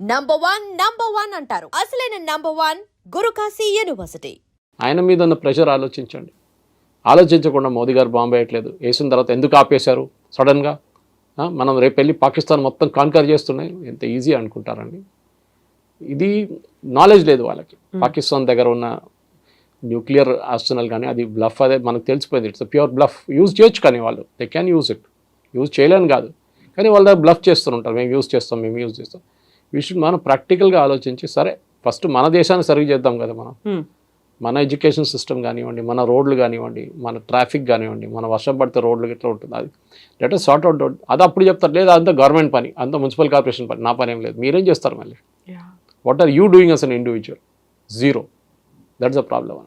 Number one number one అంటారు. అసలైన number one Guru Kashi university. ఆయన మీద ఉన్న ప్రెషర్ ఆలోచించండి. ఆలోచించకుండా మోదీ గారు బాంబు వేయట్లేదు. వేసిన తర్వాత ఎందుకు ఆపేశారు? సడన్గా మనం రేపు వెళ్ళి పాకిస్తాన్ మొత్తం కాన్కర్ చేస్తున్నాయి. ఎంత ఈజీ అనుకుంటారండి. ఇది నాలెడ్జ్ లేదు వాళ్ళకి. పాకిస్తాన్ దగ్గర ఉన్న న్యూక్లియర్ ఆర్సనల్ కానీ అది బ్లఫ్ అదే మనకు తెలిసిపోయింది. ఇట్స్ ప్యూర్ బ్లఫ్ యూజ్ చేయొచ్చు కానీ వాళ్ళు. They can use it use చేయలేని కాదు. కానీ వాళ్ళ దగ్గర బ్లఫ్ చేస్తుంటారు మేము యూజ్ చేస్తాం మేము యూజ్ చేస్తాం. వీ షుడ్ మనం ప్రాక్టికల్గా ఆలోచించి సరే ఫస్ట్ మన దేశాన్ని సరిగ్గా చేద్దాం కదా మనం. మన ఎడ్యుకేషన్ సిస్టమ్ కానివ్వండి మన రోడ్లు కానివ్వండి మన ట్రాఫిక్ కానివ్వండి మన వర్షం పడితే రోడ్లు ఇట్లా ఉంటుంది. అది లెట్ సార్ట్ అవుట్ అది అప్పుడు చెప్తారు లేదా అంతా గవర్నమెంట్ పని అంత మున్సిపల్ కార్పొరేషన్ పని నా పని ఏం లేదు. మీరేం చేస్తారు మళ్ళీ? What are you doing as an individual zero that's a problem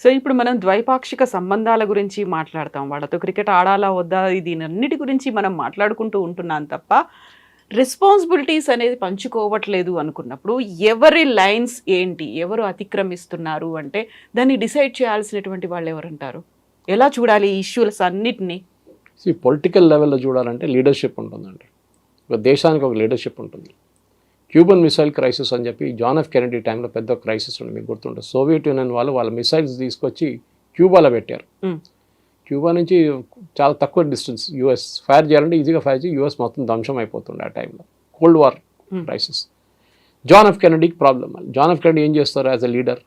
so ఇప్పుడు మనం ద్వైపాక్షిక సంబంధాల గురించి మాట్లాడతాం. వాళ్ళతో క్రికెట్ ఆడాలా వద్దా దీని అన్నిటి గురించి మనం మాట్లాడుకుంటూ ఉంటున్నాం తప్ప రెస్పాన్సిబిలిటీస్ అనేది పంచుకోవట్లేదు అనుకున్నప్పుడు ఎవరి లైన్స్ ఏంటి ఎవరు అతిక్రమిస్తున్నారు అంటే దాన్ని డిసైడ్ చేయాల్సినటువంటి వాళ్ళు ఎవరంటారు? ఎలా చూడాలి ఈ ఇష్యూస్ అన్నిటినీ? ఈ పొలిటికల్ లెవెల్లో చూడాలంటే లీడర్షిప్ ఉంటుందండి. ఒక దేశానికి ఒక లీడర్షిప్ ఉంటుంది. క్యూబన్ మిసైల్ క్రైసిస్ అని చెప్పి జాన్ ఎఫ్ కెనడీ టైంలో పెద్ద క్రైసిస్ ఉంది మీకు గుర్తుంటుంది సోవియట్ యూనియన్ వాళ్ళు వాళ్ళ మిసైల్స్ తీసుకొచ్చి క్యూబాలో పెట్టారు. క్యూబా నుంచి చాలా తక్కువ డిస్టెన్స్ యూఎస్ ఫైర్ చేయాలంటే ఈజీగా ఫైర్ చేసి యూఎస్ మొత్తం ధ్వంసం అయిపోతుండే ఆ టైంలో. Cold war Hmm. Crisis John F కెనడీకి problem John F Kennedy ఏం చేస్తారు as a leader?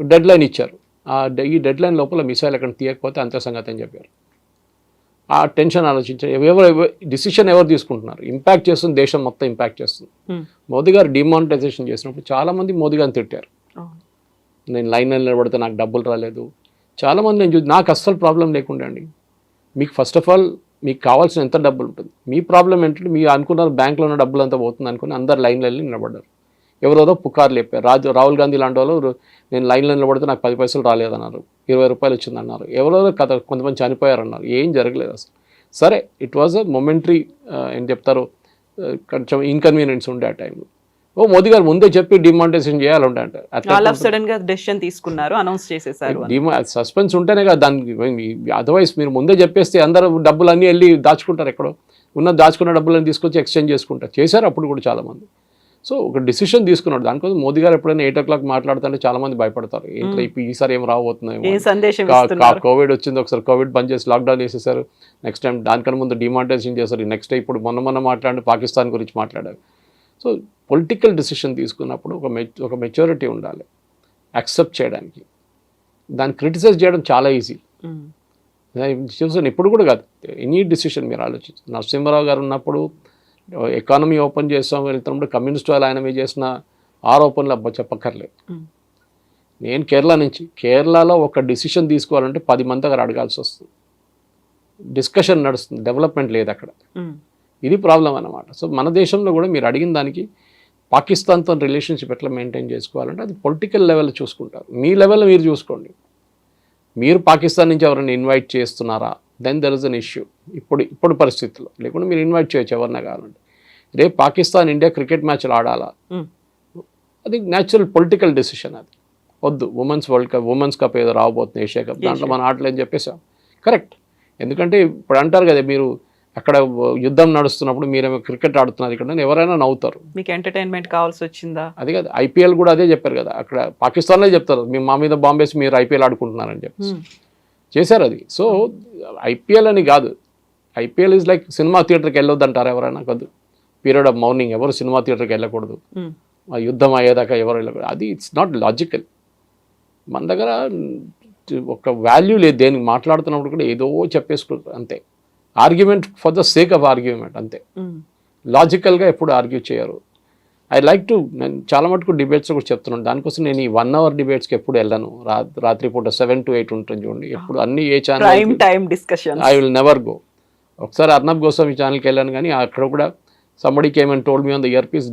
Deadline ఇచ్చారు ఈ డెడ్ లైన్ లోపల మిసైల్ ఎక్కడ తీయకపోతే అంతే సంగతి అని చెప్పారు. ఆ టెన్షన్ ఆలోచించారు ఎవరు డిసిషన్ ఎవరు తీసుకుంటున్నారు? ఇంపాక్ట్ చేస్తుంది దేశం మొత్తం ఇంపాక్ట్ చేస్తుంది. Hmm. మోదీ గారు డిమానిటైజేషన్ చేసినప్పుడు చాలామంది మోదీ గారిని తిట్టారు. నేను లైన్ నిలబడితే నాకు డబ్బులు రాలేదు. చాలామంది నేను చూసి నాకు అస్సలు ప్రాబ్లం లేకుండా అండి. మీకు ఫస్ట్ ఆఫ్ ఆల్ మీకు కావాల్సిన ఎంత డబ్బులు ఉంటుంది? మీ ప్రాబ్లం ఏంటంటే మీరు అనుకున్నారు బ్యాంక్లో ఉన్న డబ్బులు అంతా పోతుంది అనుకుని అందరు లైన్ లైన్ నిలబడ్డారు. ఎవరెవరో పుకార్లు లేపారు రాజు రాహుల్ గాంధీ లాంటి వాళ్ళు నేను లైన్లో నిలబడితే నాకు పది పైసలు రాలేదన్నారు. ఇరవై రూపాయలు వచ్చిందన్నారు ఎవరెవరో కథ కొంతమంది చనిపోయారన్నారు. ఏం జరగలేదు అసలు. సరే ఇట్ వాజ్ అ మొమెంటరీ ఏం చెప్తారు uh, కొంచెం ఇన్కన్వీనియన్స్ ఉండే ఆ టైంలో ఓ మోదీ గారు ముందే చెప్పి డిమానిటైజేషన్ చేయాలంటే అంటే. ఆల్ ఆఫ్ సడన్గా డెసిషన్ తీసుకున్నారు అనౌన్స్ చేసేసారు అని. డిమా సస్పెన్స్ ఉంటేనే కదా దానికి అదర్వైజ్ మీరు ముందే చెప్పేస్తే అందరూ డబ్బులు అన్నీ వెళ్ళి దాచుకుంటారు ఎక్కడో. ఉన్న దాచుకున్న డబ్బులను తీసుకొచ్చి ఎక్స్చేంజ్ చేసుకుంటారు. చేశారు అప్పుడు కూడా చాలామంది. సో ఒక డిసిషన్ తీసుకున్నాడు. దానికోసం మోదీ గారు ఎప్పుడైనా ఎయిట్ ఓ క్లాక్ మాట్లాడుతుంటే చాలా మంది భయపడతారు ఈసారి ఏం ఏ రాబోతున్నాయి కోవిడ్ వచ్చింది ఒకసారి కోవిడ్ బంద్ చేసి లాక్డౌన్ చేసేసారు నెక్స్ట్ టైం దానికన్నా ముందు డిమానిటైజేషన్ చేశారు నెక్స్ట్ ఇప్పుడు మొన్న మొన్న మాట్లాడి పాకిస్తాన్ గురించి మాట్లాడారు. సో పొలిటికల్ డిసిషన్ తీసుకున్నప్పుడు ఒక మె ఒక మెచ్యూరిటీ ఉండాలి. యాక్సెప్ట్ చేయడానికి. దాన్ని క్రిటిసైజ్ చేయడం చాలా ఈజీ. చూసాను ఇప్పుడు కూడా కాదు. ఎనీ డిసిషన్ మీరు ఆలోచించు నరసింహరావు గారు ఉన్నప్పుడు ఎకానమీ ఓపెన్ చేస్తాం వెళ్తున్నప్పుడు కమ్యూనిస్ట్ వాళ్ళు ఆయన చేసిన ఆరోపణలు అబ్బా చెప్పక్కర్లేదు. నేను కేరళ నుంచి కేరళలో ఒక డిసిషన్ తీసుకోవాలంటే పది మంది దగ్గర అడగాల్సి వస్తుంది. డిస్కషన్ నడుస్తుంది. డెవలప్మెంట్ లేదు అక్కడ. ఇది ప్రాబ్లం అన్నమాట. సో మన దేశంలో కూడా మీరు అడిగిన దానికి పాకిస్తాన్తో రిలేషన్షిప్ ఎట్లా మెయింటైన్ చేసుకోవాలంటే అది పొలిటికల్ లెవెల్ చూసుకుంటారు. మీ లెవెల్లో మీరు చూసుకోండి. మీరు పాకిస్తాన్ నుంచి ఎవరైనా ఇన్వైట్ చేస్తున్నారా? Then there is an issue. ఇప్పుడు ఇప్పుడు పరిస్థితుల్లో. లేకుంటే మీరు ఇన్వైట్ చేయొచ్చు ఎవరినా కావాలంటే. రేపు పాకిస్తాన్ ఇండియా క్రికెట్ మ్యాచ్లు ఆడాలా. అది న్యాచురల్ పొలిటికల్ డెసిషన్ అది. వద్దు. Women's world cup women's cup ఏదో రాబోతుంది ఏషియా కప్ దాంట్లో మన ఆటలు అని చెప్పేసాం కరెక్ట్ ఎందుకంటే ఇప్పుడు అంటారు కదా మీరు అక్కడ యుద్ధం నడుస్తున్నప్పుడు మీరేమో క్రికెట్ ఆడుతున్నారు ఇక్కడ ఎవరైనా నవ్వుతారు. మీకు ఎంటర్టైన్మెంట్ కావాల్సి వచ్చిందా అది కాదు ఐపీఎల్ కూడా అదే చెప్పారు కదా అక్కడ పాకిస్తాన్లో చెప్తారు మీ మా మీద బాంబేసి మీరు ఐపీఎల్ ఆడుకుంటున్నారని చెప్పి. ఉమ్. చేశారు అది. సో ఐపీఎల్ అని కాదు ఐపీఎల్ ఇస్ లైక్ సినిమా థియేటర్కి వెళ్ళొద్దు అంటారు ఎవరైనా కాదు. పీరియడ్ ఆఫ్ మార్నింగ్ ఎవరు సినిమా థియేటర్కి వెళ్ళకూడదు. ఆ యుద్ధం అయ్యేదాకా ఎవరు వెళ్ళకూడదు. అది ఇట్స్ నాట్ లాజికల్ మన దగ్గర ఒక వాల్యూ లేదు దేనికి మాట్లాడుతున్నప్పుడు కూడా ఏదో చెప్పేసుకుంటారు అంతే. Argument for the sake of argument అంతే. లాజికల్గా ఎప్పుడు ఆర్గ్యూ చేయరు. ఐ లైక్ టు నేను చాలా మటుకు డిబేట్స్ కూడా చెప్తున్నాను. దానికోసం నేను ఈ వన్ అవర్ డిబేట్స్కి ఎప్పుడు వెళ్ళను. రా రాత్రి పూట సెవెన్ టు ఎయిట్ ఉంటుంది చూడండి. ఎప్పుడు అన్ని ఏ channel time discussion I will never go ఒకసారి అర్నబ్ గోస్వామి ఛానల్కి వెళ్ళాను కానీ అక్కడ కూడా సంబడికి ఏమైనా told me on the earpiece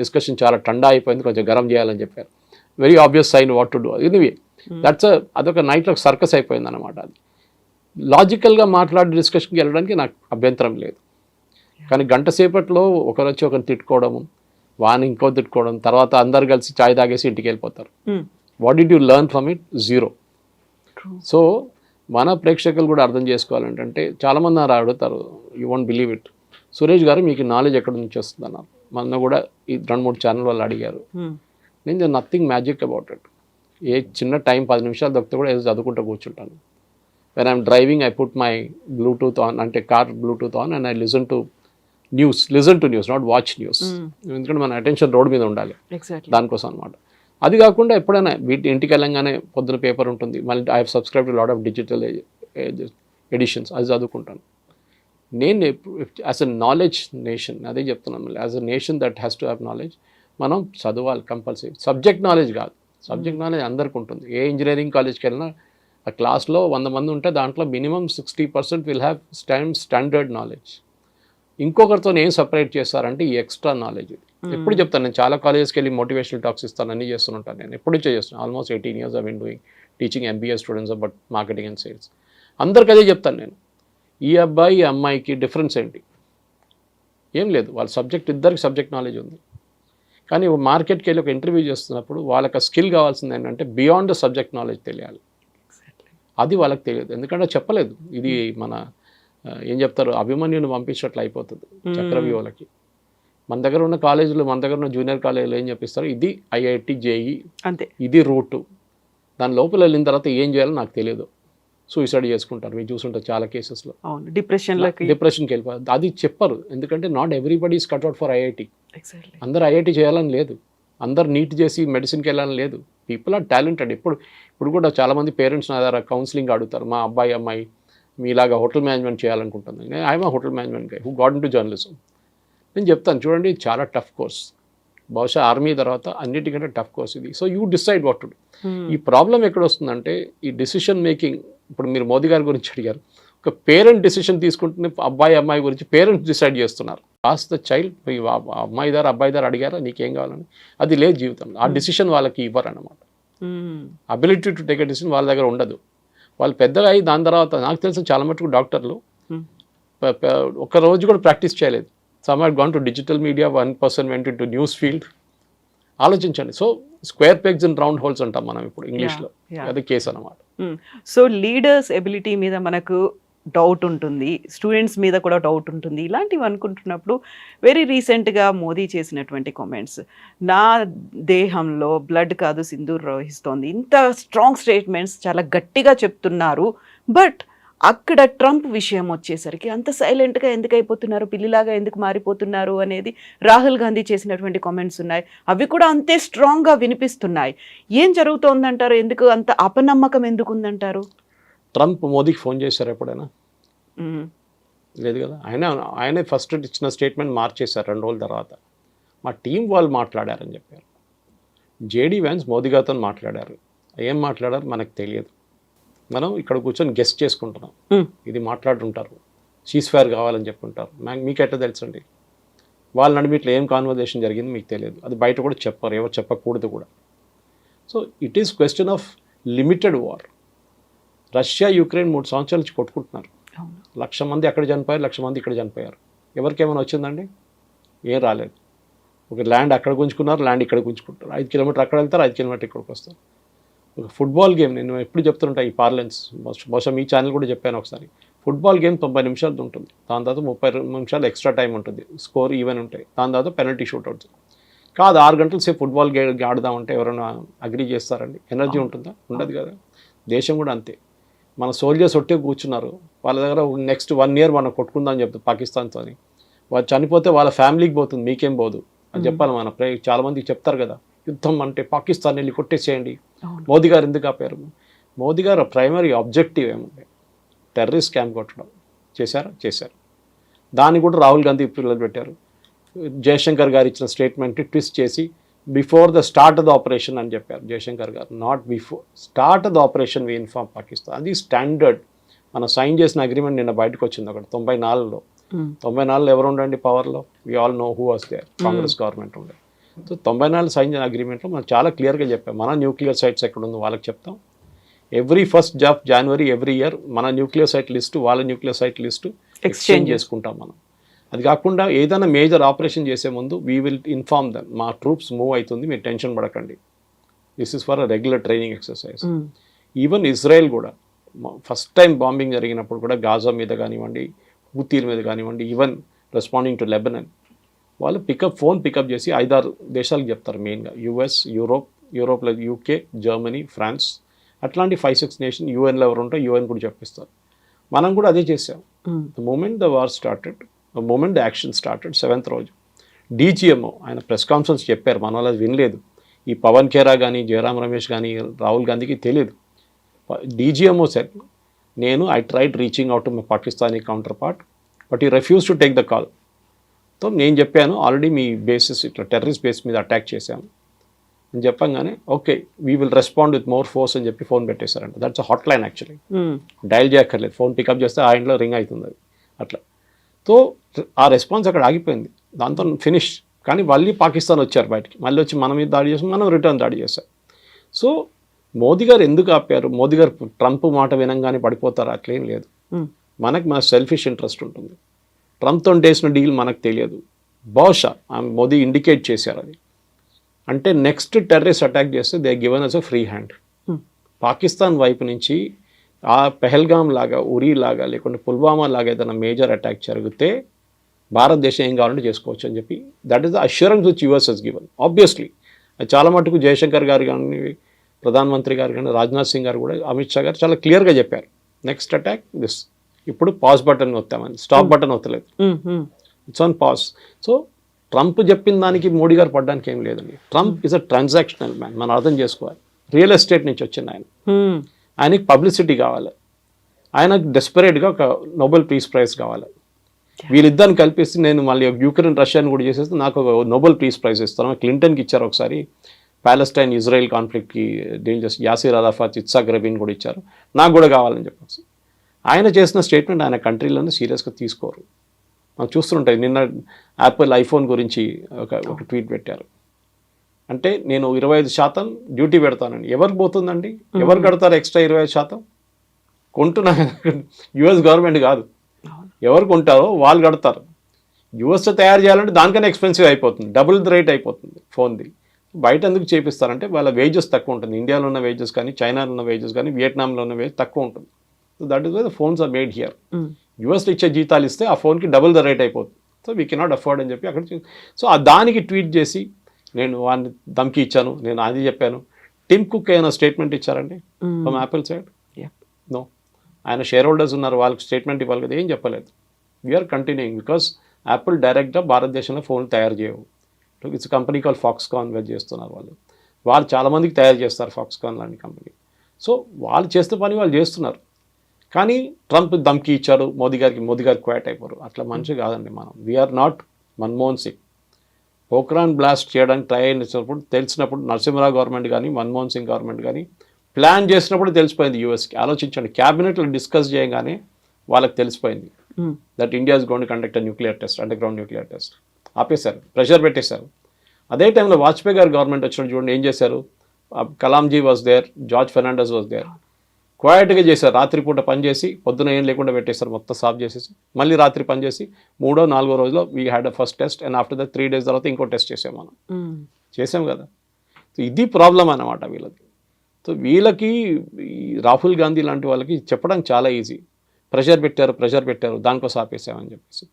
discussion చాలా టండా అయిపోయింది. కొంచెం గరం చేయాలని చెప్పారు. Very obvious sign what to do anyway that's అదొక నైట్లో సర్కస్ అయిపోయింది అనమాట అది. లాజికల్గా మాట్లాడే డిస్కషన్కి వెళ్ళడానికి నాకు అభ్యంతరం లేదు. కానీ గంట సేపట్లో ఒకరు వచ్చి ఒకరిని తిట్టుకోవడము వాని ఇంకో తిట్టుకోవడం తర్వాత అందరు కలిసి చాయ్ తాగేసి ఇంటికి వెళ్ళిపోతారు. What did you learn from it zero so మన ప్రేక్షకులు కూడా అర్థం చేసుకోవాలంటే చాలామంది అలా అడుగుతారు you won't believe it Suresh garu మీకు నాలెడ్జ్ ఎక్కడి నుంచి వస్తుంది? అన్నారు. మొన్న కూడా ఈ రెండు మూడు ఛానల్ వాళ్ళు అడిగారు. Hmm. నేను నథింగ్ మ్యాజిక్ అబౌట్ ఇట్ ఏ చిన్న టైం పది నిమిషాలు దొరికితే కూడా ఏదో చదువుకుంటూ కూర్చుంటాను. When I'm driving I put my Bluetooth on అంటే car Bluetooth on and I listen to news listen to news not watch news ఎందుకంటే మన అటెన్షన్ రోడ్ మీద ఉండాలి. దానికోసం అనమాట అది కాకుండా ఎప్పుడైనా వీటి ఇంటికి వెళ్ళంగానే పొద్దున పేపర్ ఉంటుంది. మళ్ళీ I have subscribe to lot of digital editions అది చదువుకుంటాను. నేను యాజ్ అ నాలెడ్జ్ నేషన్ అదే చెప్తున్నాను మళ్ళీ. As a nation that has to have knowledge మనం చదవాలి కంపల్సరీ సబ్జెక్ట్ నాలెడ్జ్ కాదు. సబ్జెక్ట్ నాలెడ్జ్ అందరికి ఉంటుంది ఏ ఇంజనీరింగ్ కాలేజ్కి వెళ్ళినా ఆ క్లాస్లో వంద మంది ఉంటే దాంట్లో minimum sixty percent will have stand standard knowledge. ఇంకొకరితో ఏం సపరేట్ చేస్తారంటే ఈ ఎక్స్ట్రా నాలెడ్జ్. ఇది ఎప్పుడు చెప్తాను నేను చాలా కాలేజెస్కి వెళ్ళి మోటివేషనల్ టాక్స్ ఇస్తాను అన్ని చేస్తుంటాను నేను. ఎప్పుడు చేస్తున్నాను almost eighteen years I been doing teaching MBA students but marketing and sales అందరికి అదే చెప్తాను నేను. ఈ అబ్బాయి ఈ అమ్మాయికి డిఫరెన్స్ ఏంటి? ఏం లేదు. వాళ్ళ సబ్జెక్ట్ ఇద్దరికి సబ్జెక్ట్ నాలెడ్జ్ ఉంది. కానీ మార్కెట్కి వెళ్ళి ఒక ఇంటర్వ్యూ చేస్తున్నప్పుడు వాళ్ళకి స్కిల్ కావాల్సింది ఏంటంటే బియాండ్ సబ్జెక్ట్ నాలెడ్జ్ తెలియాలి. అది వాళ్ళకి తెలియదు. ఎందుకంటే చెప్పలేదు. ఇది మన ఏం చెప్తారు? అభిమన్యుని పంపించినట్లు అయిపోతుంది చక్రవ్యూహలకి. మన దగ్గర ఉన్న కాలేజీలు మన దగ్గర ఉన్న జూనియర్ కాలేజీలు ఏం చెప్పిస్తారు ఇది ఐఐటి జేఈ అంతే. ఇది రూటు. దాని లోపల వెళ్ళిన తర్వాత ఏం చేయాలో నాకు తెలియదు. సూసైడ్ చేసుకుంటారు. మీరు చూసుంటారు చాలా కేసెస్లో. అవును. డిప్రెషన్లకి డిప్రెషన్కి వెళ్ళిపోతారు. అది చెప్పరు. ఎందుకంటే not everybody is cut out for IIT. అందరు ఐఐటి చేయాలని లేదు. అందరు నీట్ చేసి మెడిసిన్కి వెళ్ళాలని లేదు. పీపుల్ ఆర్ టాలెంటెడ్ ఇప్పుడు ఇప్పుడు కూడా చాలామంది పేరెంట్స్ నా దగ్గర కౌన్సిలింగ్ అడుగుతారు. మా అబ్బాయి అమ్మాయి మీలాగా హోటల్ మేనేజ్మెంట్ చేయాలనుకుంటుంది. నేను hotel management guy who into journalism నేను చెప్తాను చూడండి చాలా టఫ్ కోర్స్ బహుశా ఆర్మీ తర్వాత అన్నిటికంటే టఫ్ కోర్స్ ఇది. So you decide what to do ఈ ప్రాబ్లం ఎక్కడ వస్తుందంటే ఈ డిసిషన్ మేకింగ్ ఇప్పుడు మీరు మోదీ గారి గురించి అడిగారు. ఒక పేరెంట్ డిసిషన్ తీసుకుంటున్న అబ్బాయి అమ్మాయి గురించి పేరెంట్స్ డిసైడ్ చేస్తున్నారు. కాస్త చైల్డ్ అమ్మాయి దారు అబ్బాయి దారు అడిగారా నీకేం కావాలని. అది లేదు జీవితంలో ఆ డిసిషన్ వాళ్ళకి ఇవ్వరన్నమాట. Ability to take a decision వాళ్ళ దగ్గర ఉండదు. వాళ్ళు పెద్దగా అయ్యి దాని తర్వాత నాకు తెలిసిన చాలా మటుకు డాక్టర్లు Hmm. ఒక్క రోజు కూడా ప్రాక్టీస్ చేయలేదు. Some had gone to digital media one person went to news field ఆలోచించండి. So square pegs and round holes అంటాం మనం ఇప్పుడు ఇంగ్లీష్లో. అది కేసు అనమాట సో లీడర్స్ ఎబిలిటీ మీద మనకు డౌట్ ఉంటుంది. స్టూడెంట్స్ మీద కూడా డౌట్ ఉంటుంది. ఇలాంటివి అనుకుంటున్నప్పుడు వెరీ రీసెంట్గా మోదీ చేసినటువంటి కామెంట్స్ నా దేహంలో బ్లడ్ కాదు సింధూర్ ప్రవహిస్తోంది ఇంత స్ట్రాంగ్ స్టేట్మెంట్స్ చాలా గట్టిగా చెప్తున్నారు. బట్ అక్కడ ట్రంప్ విషయం వచ్చేసరికి అంత సైలెంట్గా ఎందుకు అయిపోతున్నారు? పిల్లిలాగా ఎందుకు మారిపోతున్నారు? అనేది రాహుల్ గాంధీ చేసినటువంటి కామెంట్స్ ఉన్నాయి. అవి కూడా అంతే స్ట్రాంగ్గా వినిపిస్తున్నాయి. ఏం జరుగుతోందంటారు? ఎందుకు అంత అపనమ్మకం ఎందుకు ఉందంటారు ట్రంప్ మోదీకి ఫోన్ చేశారు ఎప్పుడైనా. లేదు కదా. ఆయన ఆయనే ఫస్ట్ ఇచ్చిన స్టేట్మెంట్ మార్చేశారు రెండు రోజుల తర్వాత. మా టీం వాళ్ళు మాట్లాడారని చెప్పారు. జేడీ వ్యాన్స్ మోదీ గారితో మాట్లాడారు. ఏం మాట్లాడారు? మనకు తెలియదు. మనం ఇక్కడ కూర్చొని గెస్ట్ చేసుకుంటున్నాం. ఇది మాట్లాడుతుంటారు సీజ్ ఫైర్ కావాలని చెప్పుంటారు. మాకు మీకు ఎట్లా తెలుసండి? వాళ్ళ నడుమ ఇట్లా ఏం కాన్వర్జేషన్ జరిగింది మీకు తెలియదు. అది బయట కూడా చెప్పరు. ఎవరు చెప్పకూడదు కూడా. So it is question of limited war Russia Ukraine మూడు సంవత్సరాల నుంచి కొట్టుకుంటున్నారు. లక్ష మంది అక్కడ చనిపోయారు లక్ష మంది ఇక్కడ చనిపోయారు. ఎవరికి ఏమైనా వచ్చిందండి? ఏం రాలేదు. ఒక ల్యాండ్ అక్కడ గుంజుకున్నారు ల్యాండ్ ఇక్కడ గుంజుకుంటారు ఐదు కిలోమీటర్ అక్కడ వెళ్తారు ఐదు కిలోమీటర్ ఇక్కడికి వస్తారు. ఒక ఫుట్బాల్ గేమ్ నేను ఎప్పుడు చెప్తుంటా ఈ పార్లెన్స్ బహుశా మీ ఛానల్ కూడా చెప్పాను ఒకసారి. ఫుట్బాల్ గేమ్ తొంభై నిమిషాలు ఉంటుంది. దాని తర్వాత ముప్పై నిమిషాలు ఎక్స్ట్రా టైం ఉంటుంది. స్కోర్ ఈవెన్ ఉంటాయి. దాని తర్వాత పెనల్టీ షూట్అవుట్స్ కాదు ఆరు గంటల సేపు ఫుట్బాల్ గే ఆడదామంటే ఎవరైనా అగ్రి చేస్తారండి? ఎనర్జీ ఉంటుందా? ఉండదు కదా. దేశం కూడా అంతే. మన సోల్జర్స్ ఒట్టే కూర్చున్నారు. వాళ్ళ దగ్గర నెక్స్ట్ వన్ ఇయర్ మనం కొట్టుకుందాం అని చెప్తారు పాకిస్తాన్తో వాళ్ళు చనిపోతే వాళ్ళ ఫ్యామిలీకి పోతుంది మీకేం పోదు అని చెప్పాలి మన ప్రే చాలా మందికి చెప్తారు కదా యుద్ధం అంటే పాకిస్తాన్ వెళ్ళి కొట్టేసేయండి. మోదీ గారు ఎందుకు ఆపారు? మోదీ గారు ప్రైమరీ ఆబ్జెక్టివ్ ఏముంది? టెర్రరిస్ట్ క్యాంప్ కొట్టడం. చేశారా? చేశారు. దాన్ని కూడా రాహుల్ గాంధీ పిల్లలు పెట్టారు. జయశంకర్ గారు ఇచ్చిన స్టేట్మెంట్ ట్విస్ట్ చేసి before the start of the operation అని చెప్పారు Jaishankar garu. Not before start of the operation we inform Pakistan అది స్టాండర్డ్ మనం సైన్ చేసిన అగ్రిమెంట్ నిన్న బయటకు వచ్చింది ఒకటి తొంభై నాలుగులో. మ్మ్. తొంభై నాలుగులో ఎవరు ఉండండి పవర్లో we all know who was there Congress government ఉండే. సో తొంభై నాలుగు సైన్ చేసిన అగ్రిమెంట్లో మనం చాలా క్లియర్గా చెప్పాం. మన న్యూక్లియర్ సైట్స్ ఎక్కడ ఉందో వాళ్ళకి చెప్తాం. Every first job January every year మన న్యూక్లియర్ సైట్ లిస్టు వాళ్ళ న్యూక్లియర్ సైట్ లిస్టు ఎక్స్చేంజ్ చేసుకుంటాం మనం. అది కాకుండా ఏదైనా మేజర్ ఆపరేషన్ చేసే ముందు వీ విల్ ఇన్ఫార్మ్ దమ్ మా ట్రూప్స్ మూవ్ అవుతుంది మీరు టెన్షన్ పడకండి. This is for a regular training exercise. Even Israel కూడా ఫస్ట్ టైం బాంబింగ్ జరిగినప్పుడు కూడా గాజా మీద కానివ్వండి హూతీల మీద కానివ్వండి ఈవెన్ రెస్పాండింగ్ టు లెబనన్ వాళ్ళు పికప్ ఫోన్ పికప్ చేసి ఐదారు దేశాలకు చెప్తారు మెయిన్గా. యుఎస్ యూరోప్ యూరోప్లో యూకే జర్మనీ ఫ్రాన్స్ అట్లాంటి ఫైవ్ సిక్స్ నేషన్ యూఎన్లో ఎవరు ఉంటే యూఎన్ కూడా చెప్పిస్తారు. మనం కూడా అదే చేసాం. The moment the war started moment action started seventh రోజు. డీజీఎంఓ ఆయన ప్రెస్ కాన్ఫరెన్స్ చెప్పారు. మన వాళ్ళు వినలేదు. ఈ పవన్ ఖేరా కానీ జయరాం రమేష్ కానీ రాహుల్ గాంధీకి తెలియదు డీజీఎంఓ సార్ నేను I tried reaching out my Pakistani counterpart but he refuse to take the call so నేను చెప్పాను ఆల్రెడీ మీ బేసిస్ ఇట్లా టెర్రరిస్ట్ బేస్ మీద అటాక్ చేశాము అని చెప్పంగానే okay we will respond with more force అని చెప్పి ఫోన్ పెట్టేశారంట. That's hotline actually dial చేయక్కర్లేదు. ఫోన్ పికప్ చేస్తే ఆ ఇంట్లో రింగ్ అవుతుంది అది. అట్లా. సో ఆ రెస్పాన్స్ అక్కడ ఆగిపోయింది. దాంతో ఫినిష్ కానీ మళ్ళీ పాకిస్తాన్ వచ్చారు బయటికి. మళ్ళీ వచ్చి మన మీద దాడి చేసి మనం రిటర్న్ దాడి చేశాం. సో మోదీ గారు ఎందుకు ఆపారు? మోదీ గారు ట్రంప్ మాట వినంగానే పడిపోతారు? అట్లేం లేదు. మనకి మన సెల్ఫిష్ ఇంట్రెస్ట్ ఉంటుంది. ట్రంప్తో చేసిన డీల్ మనకు తెలియదు. బహుశా మోదీ ఇండికేట్ చేశారు అది. అంటే నెక్స్ట్ టెర్రరిస్ట్ అటాక్ చేస్తే they given us a free hand Pakistan వైపు నుంచి ఆ పెహల్గామ్ లాగా ఉరీ లాగా లేకుంటే పుల్వామా లాగా ఏదైనా మేజర్ అటాక్ జరిగితే భారతదేశం ఏం కావాలంటే చేసుకోవచ్చు అని చెప్పి that is the assurance which US has given obviously చాలా మటుకు జయశంకర్ గారు కానీ ప్రధానమంత్రి గారు కానీ రాజ్నాథ్ సింగ్ గారు కూడా అమిత్ షా గారు చాలా క్లియర్గా చెప్పారు. నెక్స్ట్ అటాక్ దిస్ ఇప్పుడు పాజ్ బటన్ వస్తామని. స్టాప్ బటన్ వస్తలేదు. Um, um, it's on pause so Trump చెప్పిన దానికి మోడీ గారు పడడానికి ఏం లేదండి. Trump is a transactional man మనం అర్థం చేసుకోవాలి. రియల్ ఎస్టేట్ నుంచి వచ్చింది ఆయన. ఉమ్, ఆయనకి పబ్లిసిటీ కావాలి. ఆయనకు డెస్పరేట్గా ఒక నోబెల్ పీస్ ప్రైజ్ కావాలి. వీళ్ళిద్దరిని కల్పిస్తే నేను మళ్ళీ యూక్రెయిన్ రష్యాని కూడా చేసేస్తే నాకు ఒక నోబెల్ పీస్ ప్రైజ్ ఇస్తాను. క్లింటన్కి ఇచ్చారు ఒకసారి. ప్యాలెస్టైన్ ఇజ్రాయెల్ కాన్ఫ్లిక్ట్కి డీల్ చేసి యాసిర్ అరాఫాత్ ఇత్సాక్ రబీన్ కూడా ఇచ్చారు. నాకు కూడా కావాలని చెప్పేసి ఆయన చేసిన స్టేట్మెంట్ ఆయన కంట్రీలోనే సీరియస్గా తీసుకోరు. మనం చూస్తుంటాయి నిన్న యాపిల్ ఐఫోన్ గురించి ఒక ఒక ట్వీట్ పెట్టారు. అంటే నేను ఇరవై ఐదు శాతం డ్యూటీ పెడతానండి. ఎవరికి పోతుందండి? ఎవరు కడతారు ఎక్స్ట్రా ఇరవై ఐదు శాతం? కొంటున్నా యుఎస్ గవర్నమెంట్ కాదు. ఎవరు కొంటారో వాళ్ళు కడతారు. యుఎస్లో తయారు చేయాలంటే దానికన్నా ఎక్స్పెన్సివ్ అయిపోతుంది. డబుల్ ద రేట్ అయిపోతుంది ఫోన్ది. బయట ఎందుకు చేపిస్తారంటే వాళ్ళ వేజెస్ తక్కువ ఉంటుంది. ఇండియాలో ఉన్న వేజెస్ కానీ చైనాలో ఉన్న వేజెస్ కానీ వియట్నాంలో ఉన్న వేజ్ తక్కువ ఉంటుంది. So that is why the phones are made here యూఎస్లో ఇచ్చే జీతాలు ఇస్తే ఆ ఫోన్కి డబుల్ ద రేట్ అయిపోతుంది. సో వీ కెనాట్ అఫోర్డ్ అని చెప్పి అక్కడ సో ఆ దానికి ట్వీట్ చేసి నేను వాడిని దమ్కి ఇచ్చాను నేను అది చెప్పాను. టిమ్ కుక్ ఏమైనా స్టేట్మెంట్ ఇచ్చారండి? From Apple side. నో ఆయన షేర్ హోల్డర్స్ ఉన్నారు వాళ్ళకి స్టేట్మెంట్ ఇవ్వాలి కదా ఏం చెప్పలేదు. వీఆర్ కంటిన్యూయింగ్ బికాస్ యాపిల్ డైరెక్ట్గా భారతదేశంలో ఫోన్ తయారు చేయవు. ఇట్స్ కంపెనీ కాల్ ఫాక్స్కాన్ వెజ్ చేస్తున్నారు వాళ్ళు. వాళ్ళు చాలామందికి తయారు చేస్తారు ఫాక్స్కాన్ లాంటి కంపెనీ సో వాళ్ళు చేస్తే పని వాళ్ళు చేస్తున్నారు. కానీ ట్రంప్ దమ్కి ఇచ్చారు మోదీ గారికి మోదీ గారికి క్వాట్ అయిపోరు. అట్లా మనిషి కాదండి మనం. We're not Manmohan Singh. Pokhran blast చేయడానికి ట్రై అయినప్పుడు తెలిసినప్పుడు నరసింహరావు గవర్నమెంట్ కానీ మన్మోహన్ సింగ్ గవర్నమెంట్ కానీ ప్లాన్ చేసినప్పుడు తెలిసిపోయింది యూఎస్కి. ఆలోచించండి క్యాబినెట్లో డిస్కస్ చేయగానే వాళ్ళకి తెలిసిపోయింది that India is gone conduct nuclear test underground nuclear test. ఆపేశారు ప్రెషర్ పెట్టేశారు. అదే టైంలో వాజ్పేయి గారు గవర్నమెంట్ వచ్చినప్పుడు చూడండి ఏం చేశారు? Kalamji was there George Fernandes was there. క్వైట్గా చేశారు. రాత్రిపూట పని చేసి పొద్దున ఏం లేకుండా పెట్టేశారు మొత్తం సాఫ్ చేసేసి మళ్ళీ రాత్రి పని చేసి మూడో నాలుగో రోజులో we had a first test and after that three days తర్వాత ఇంకో టెస్ట్ చేసాం మనం. ఉమ్, చేసాం కదా. సో ఇది ప్రాబ్లం అన్నమాట వీళ్ళకి. సో వీళ్ళకి రాహుల్ గాంధీ లాంటి వాళ్ళకి చెప్పడం చాలా ఈజీ ప్రెషర్ పెట్టారు ప్రెషర్ పెట్టారు దానికోసం ఆపేసామని చెప్పేసి.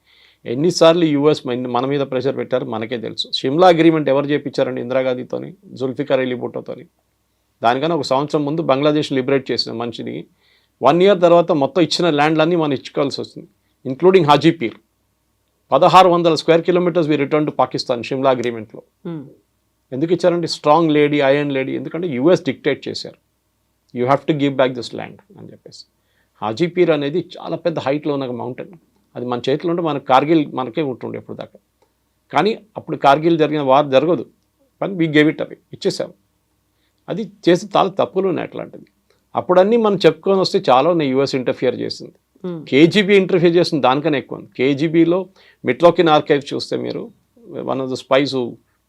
ఎన్నిసార్లు యూఎస్ మన మీద ప్రెషర్ పెట్టారు మనకే తెలుసు. షిమ్లా అగ్రిమెంట్ ఎవరు చేపించారండి ఇందిరాగాంధీతోని జుల్ఫికర్ అలీ భుట్టోతోని దానికన్నా ఒక సంవత్సరం ముందు బంగ్లాదేశ్ లిబరేట్ చేసిన మనిషిని వన్ ఇయర్ తర్వాత మొత్తం ఇచ్చిన ల్యాండ్లన్నీ మనం ఇచ్చుకోవాల్సి వస్తుంది ఇంక్లూడింగ్ హాజీపీర్ పదహారు వందల square kilometres we return to Pakistan Shimla అగ్రిమెంట్లో ఎందుకు ఇచ్చారంటే స్ట్రాంగ్ లేడీ ఐరన్ లేడీ ఎందుకంటే యుఎస్ డిక్టేట్ చేశారు. You have to give back this land అని చెప్పేసి. హాజీపీర్ అనేది చాలా పెద్ద హైట్లో ఉన్న మౌంటైన్ అది మన చేతిలో ఉంటే మన కార్గిల్ మనకే ఉంటుండే ఇప్పుడు దాకా. కానీ అప్పుడు కార్గిల్ జరిగిన వార్ జరగదు. కానీ వీ గేవ్ ఇట్ అవి ఇచ్చేసాం. అది చేసి చాలా తప్పులు ఉన్నాయి అట్లాంటిది అప్పుడన్నీ మనం చెప్పుకొని వస్తే చాలా ఉన్నాయి యూఎస్ ఇంటర్ఫియర్ చేసింది. ఉమ్, కేజీబీ ఇంటర్ఫియర్ చేస్తుంది దానికన్నా ఎక్కువ ఉంది. కేజీబీలో మిట్రోకిన్ ఆర్కైవ్ చూస్తే మీరు one of the spies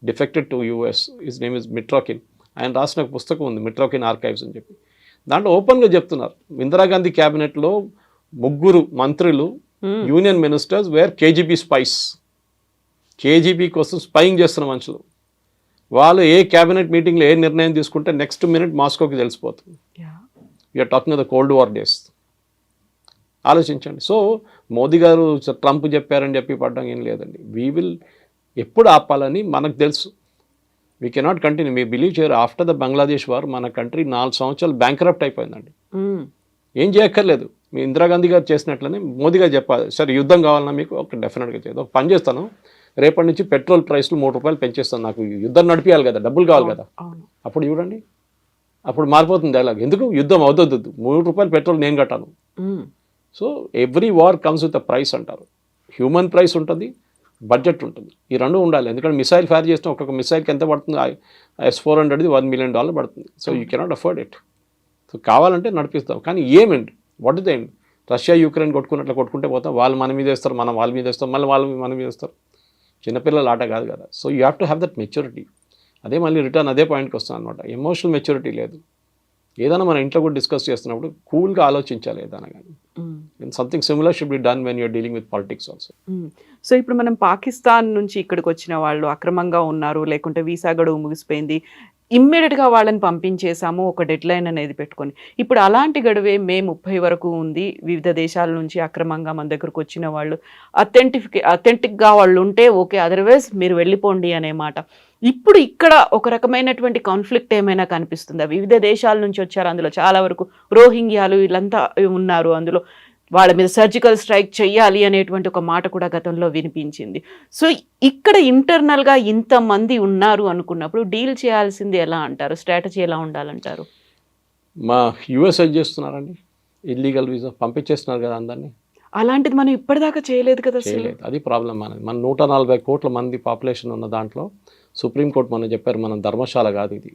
defected to US his name is Mitrokhin ఆయన రాసిన ఒక పుస్తకం ఉంది మిట్రోకిన్ ఆర్కైవ్స్ అని చెప్పి. దాంట్లో ఓపెన్గా చెప్తున్నారు. ఇందిరాగాంధీ క్యాబినెట్లో ముగ్గురు మంత్రులు ఉమ్, union ministers were KGB spies KGB కోసం స్పైయింగ్ చేస్తున్న మనుషులు. వాళ్ళు ఏ క్యాబినెట్ మీటింగ్లో ఏ నిర్ణయం తీసుకుంటే నెక్స్ట్ మినిట్ మాస్కోకి తెలిసిపోతుంది. You're talking the cold war days ఆలోచించండి. సో మోదీ గారు ట్రంప్ చెప్పారని చెప్పి పడడం ఏం లేదండి. వీ విల్ ఎప్పుడు ఆపాలని మనకు తెలుసు. వీ కెనాట్ కంటిన్యూ మీ బిలీవ్ చేయరు ఆఫ్టర్ ద బంగ్లాదేశ్ వార్ మన కంట్రీ నాలుగు సంవత్సరాలు బ్యాంక్రప్ట్ అయిపోయిందండి. మ్మ్. ఏం చేయక్కర్లేదు. మీ ఇందిరాగాంధీ గారు చేసినట్లనే మోదీ గారు చెప్పాలి. సరే యుద్ధం కావాలన్నా మీకు ఒక డెఫినెట్గా చేయదు ఒక పని చేస్తాను. రేపటి నుంచి పెట్రోల్ ప్రైస్లు మూడు రూపాయలు పెంచేస్తాను నాకు. యుద్ధం నడిపించాలి కదా డబ్బులు కావాలి కదా. అప్పుడు చూడండి. అప్పుడు మారిపోతుంది డైలాగ్ ఎందుకు? యుద్ధం అవుతుంది మూడు రూపాయలు పెట్రోల్ నేను కట్టాను. So every war comes with a price అంటారు. హ్యూమన్ ప్రైస్ ఉంటుంది బడ్జెట్ ఉంటుంది. ఈ రెండు ఉండాలి. ఎందుకంటే మిసైల్ ఫైర్ చేస్తే ఒక్కొక్క మిసైల్కి ఎంత పడుతుంది? ఎస్ ఫోర్ హండ్రెడ్ది వన్ మిలియన్ డాలర్ పడుతుంది. So you cannot afford it so కావాలంటే నడిపిస్తాం కానీ ఏమేంటి what is the end Russia Ukraine కొట్టుకున్నట్లు కొట్టుకుంటే పోతాం. వాళ్ళు మన మీద వేస్తారు మనం వాళ్ళ మీద వేస్తాం. మళ్ళీ వాళ్ళు మన మీద వేస్తారు. చిన్నపిల్లల ఆట కాదు కదా. So you have to have that maturity అదే మళ్ళీ రిటర్న్ అదే పాయింట్కి వస్తాను అనమాట ఎమోషనల్ మెచ్యూరిటీ లేదు. ఏదైనా మన ఇంట్లో కూడా డిస్కస్ చేస్తున్నప్పుడు కూల్గా ఆలోచించాలి ఏదైనా కానీ. Something similar should be done when you're dealing with politics also. So ఇప్పుడు మనం పాకిస్తాన్ నుంచి ఇక్కడికి వచ్చిన వాళ్ళు అక్రమంగా ఉన్నారు లేకుంటే వీసా గడువు ముగిసిపోయింది. ఇమ్మీడియట్గా వాళ్ళని పంపించేసాము ఒక డెడ్ లైన్ అనేది పెట్టుకొని. ఇప్పుడు అలాంటి గడువే మే ముప్పై వరకు ఉంది. వివిధ దేశాల నుంచి అక్రమంగా మన దగ్గరకు వచ్చిన వాళ్ళు అథెంటిఫికే అథెంటిక్గా వాళ్ళు ఉంటే ఓకే అదర్వైజ్ మీరు వెళ్ళిపోండి అనే మాట. ఇప్పుడు ఇక్కడ ఒక రకమైనటువంటి కాన్ఫ్లిక్ట్ ఏమైనా కనిపిస్తుందా? వివిధ దేశాల నుంచి వచ్చారు అందులో చాలా వరకు రోహింగ్యాలు వీళ్ళంతా ఉన్నారు అందులో. వాళ్ళ మీద సర్జికల్ స్ట్రైక్ చెయ్యాలి అనేటువంటి ఒక మాట కూడా గతంలో వినిపించింది. సో ఇక్కడ ఇంటర్నల్గా ఇంతమంది ఉన్నారు అనుకున్నప్పుడు డీల్ చేయాల్సింది ఎలా అంటారు? స్ట్రాటజీ ఎలా ఉండాలంటారు? మా యూఎస్ ఏం చేస్తున్నారండి? ఇల్లీగల్ వీసా పంపించేస్తున్నారు కదా అందరినీ. అలాంటిది మనం ఇప్పటిదాకా చేయలేదు కదా చేయలేదు. అది ప్రాబ్లం మనది మన నూట నలభై కోట్ల మంది పాపులేషన్ ఉన్న దాంట్లో సుప్రీంకోర్టు మనం చెప్పారు మనం ధర్మశాల కాదు ఇది.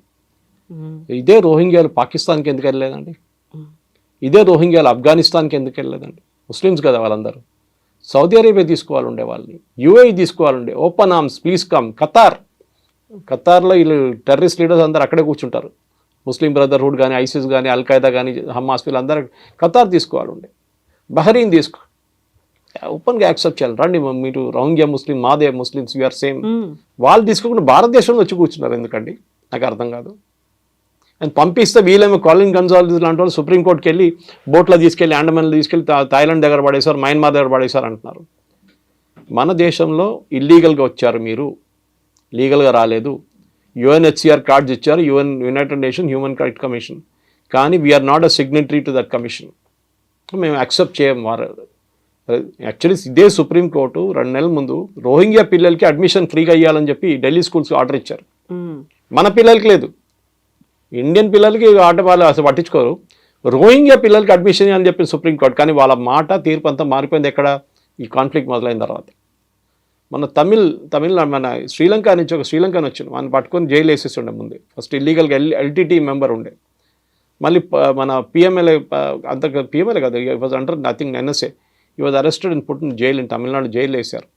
ఇదే రోహింగ్యాలు పాకిస్తాన్కి ఎందుకు వెళ్ళలేదండి? ఇదే రోహింగ్యాలు ఆఫ్ఘనిస్తాన్కి ఎందుకు వెళ్ళలేదండి? ముస్లిమ్స్ కదా వాళ్ళందరూ. సౌదీ అరేబియా తీసుకోవాలి ఉండే వాళ్ళని. యూఏఈ తీసుకోవాలి ఉండే open arms please come. Qatar. ఖతార్లో వీళ్ళు టెర్రరిస్ట్ లీడర్స్ అందరూ అక్కడే కూర్చుంటారు. ముస్లిం బ్రదర్హుడ్ కానీ ఐసిస్ కానీ అల్ఖైదా కానీ హమాస్ వీళ్ళందరూ ఖతార్ తీసుకోవాలి ఉండే బహరీన్ తీసుకో. ఓపెన్గా యాక్సెప్ట్ చేయాలి. రండి మీరు రోహింగ్యా ముస్లిం మాదే ముస్లిమ్స్ యూఆర్ సేమ్. వాళ్ళు తీసుకోకుండా భారతదేశంలో వచ్చి కూర్చున్నారు ఎందుకండి? నాకు అర్థం కాదు. అండ్ పంపిస్తే వీళ్ళేమో కాలిన్ గన్జాల్స్ లాంటి వాళ్ళు సుప్రీంకోర్టుకి వెళ్ళి బోట్లో తీసుకెళ్ళి అండమాన్లో తీసుకెళ్ళి థాయిలాండ్ దగ్గర పడేశారు మయన్మార్ దగ్గర పడేశారు అంటున్నారు. మన దేశంలో ఇల్లీగల్గా వచ్చారు మీరు. లీగల్గా రాలేదు. యుఎన్హెచ్సిఆర్ కార్డ్స్ ఇచ్చారు UN united nation human right commission కానీ we're not a signatory to that commission మేము యాక్సెప్ట్ చేయం వారు యాక్చువల్లీ ఇదే సుప్రీంకోర్టు రెండు నెలల ముందు రోహింగ్యా పిల్లలకి అడ్మిషన్ ఫ్రీగా ఇవ్వాలని చెప్పి ఢిల్లీ స్కూల్స్కి ఆర్డర్ ఇచ్చారు. మన పిల్లలకి లేదు. ఇండియన్ పిల్లలకి ఆట వాళ్ళు అసలు పట్టించుకోరు. రోహింగ్యా పిల్లలకి అడ్మిషన్ అని చెప్పి సుప్రీంకోర్టు కానీ వాళ్ళ మాట తీర్పు అంతా మారిపోయింది ఎక్కడ? ఈ కాన్ఫ్లిక్ట్ మొదలైన తర్వాత. మన తమిళ్ తమిళ మన శ్రీలంక నుంచి ఒక శ్రీలంకని వచ్చింది మనం పట్టుకొని జైలు వేసేస్తుండే ముందే. ఫస్ట్ ఇల్లీగల్గా ఎల్ ఎల్టీటీ మెంబర్ ఉండే. మళ్ళీ మన పిఎంఎల్ఏ అంత పిఎంఎల్ఏ కాదు వాజ్ అండర్ నథింగ్ ఎన్ఎస్ఏ ఈ వాజ్ అరెస్టెడ్ అండ్ పుట్టిన జైలు ఇన్ తమిళనాడు జైలు వేశారు.